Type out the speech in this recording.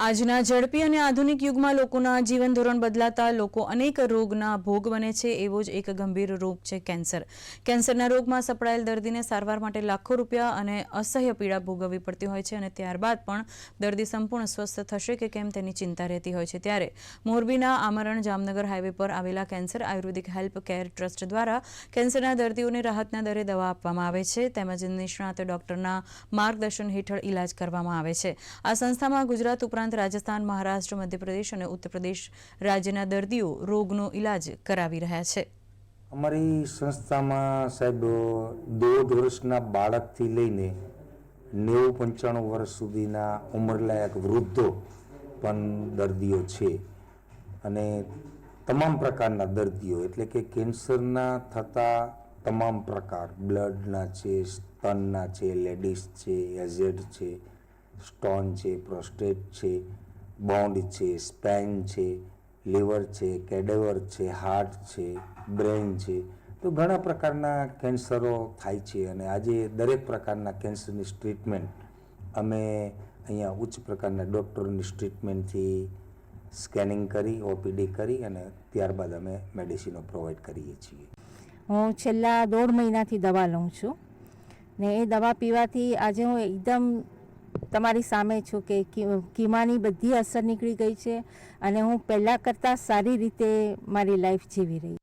આજના ઝડપી અને આધુનિક યુગમાં લોકોના જીવન ધોરણ બદલાતા લોકો અનેક રોગના ભોગ બને છે, એવો જ એક ગંભીર રોગ છે કેન્સર. કેન્સરના રોગમાં સપડાયેલ દર્દીને સારવાર માટે લાખો રૂપિયા અને અસહ્ય પીડા ભોગવવી પડતી હોય છે અને ત્યારબાદ પણ દર્દી સંપૂર્ણ સ્વસ્થ થશે કે કેમ તેની ચિંતા રહેતી હોય છે. ત્યારે મોરબીના આમરણ જામનગર હાઈવે પર આવેલા cancer Ayurvedic help care trust દ્વારા કેન્સરના દર્દીઓને રાહતના દરે દવા આપવામાં આવે છે, તેમજ નિષ્ણાત ડોક્ટરના માર્ગદર્શન હેઠળ ઇલાજ કરવામાં આવે છે. આ સંસ્થામાં ગુજરાત ઉપરાંત રાજસ્થાન, મહારાષ્ટ્ર, મધ્યપ્રદેશ અને ઉત્તર પ્રદેશ રાજ્યના દર્દીઓ રોગનો ઇલાજ કરાવી રહ્યા છે. અમારી સંસ્થામાં સાહેબ, દોઢ વર્ષના બાળકથી લઈને નેવું પંચાણું વર્ષ સુધીના ઉંમરલાયક વૃદ્ધો પણ દર્દીઓ છે અને તમામ પ્રકારના દર્દીઓ, એટલે કે કેન્સરના થતા તમામ પ્રકાર, બ્લડના છે, સ્તનના છે, લેડીઝ છે, એઝેડ છે સ્ટોન છે, પ્રોસ્ટેટ છે, બોન્ડ છે, સ્પેન છે, લીવર છે, કેડેવર છે, હાર્ટ છે, બ્રેઇન છે. તો ઘણા પ્રકારના કેન્સરો થાય છે અને આજે દરેક પ્રકારના કેન્સરની ટ્રીટમેન્ટ અમે અહીંયા ઉચ્ચ પ્રકારના ડૉક્ટરોની ટ્રીટમેન્ટથી સ્કેનિંગ કરી, ઓપીડી કરી અને ત્યારબાદ અમે મેડિસિનો પ્રોવાઈડ કરીએ છીએ. હું છેલ્લા દોઢ મહિનાથી દવા લઉં છું ને એ દવા પીવાથી આજે હું એકદમ તમારી સામે છું કે કીમાની બધી અસર નીકળી ગઈ છે અને હું પહેલાં કરતાં સારી રીતે મારી લાઈફ જીવી રહી